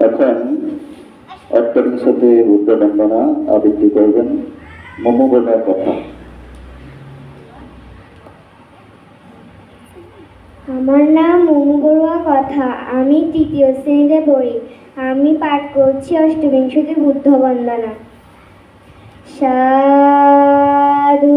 এখন অষ্টবিংশতি বুদ্ধ বন্দনা আবৃত্তি করবেন। মমগণের কথা। আমার নাম মঙ্গলুয়া কথা। আমি তৃতীয় শ্রেণীতে পড়ি। আমি পাঠ করছি অষ্টবিংশতি বুদ্ধ বন্দনা। সাধু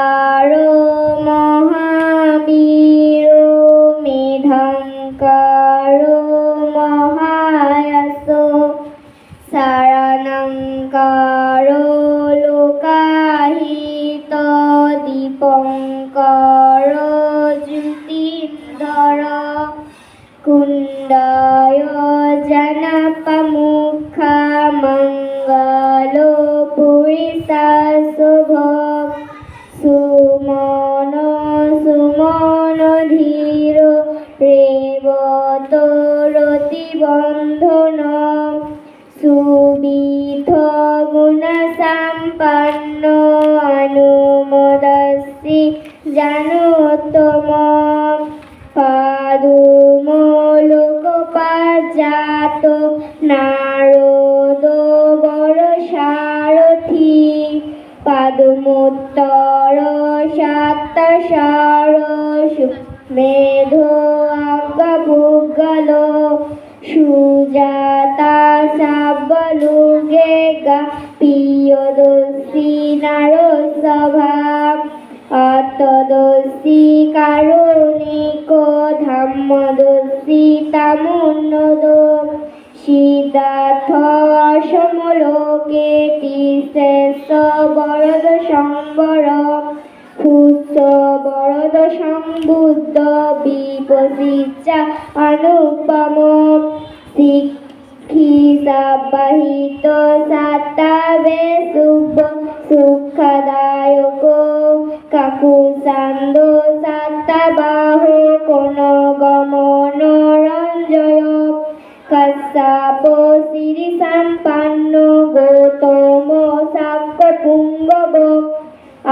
দীপঙ্কর জ্যোতিন্ধর কুণ্ডয় মঙ্গল পুরিষা শুভ। সুমন সুমন ধীর রেবত রতি বন্ধন। সুবিধ গুণ সম্পন্ন জানোত্তম পাদুমলোকপাজাত নারদ বড় সারথি, পাদমোত্তর সাত সরস, মেধ অঙ্গভুগল সুজাতা সাবলুগে গা প্রিয়দস্যি নারসভা অতদস্যি কারণিক ধাম্মদস্যি তামুন্নদ সিদ্ধার্থ অসমলোকে তিশেষ বরদ সম্বর খুশ বরদ সম্বুদ্ধ বিপসিচা অনুপম শিক্ষিসাবাহিত সাতাবে শুভ কোন গমন রঞ্জয় কশ্যাপ শ্রী সম্পন্ন গৌতম সাক্ষ্য পুঙ্গব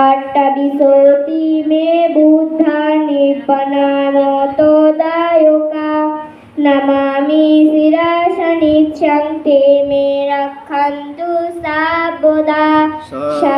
আট্টাবিশতি মে বুদ্ধা নিপনানতদায়কা নমামি শিরাশনিচ্ছং তে মে রক্ষন্তু সাবদা। সা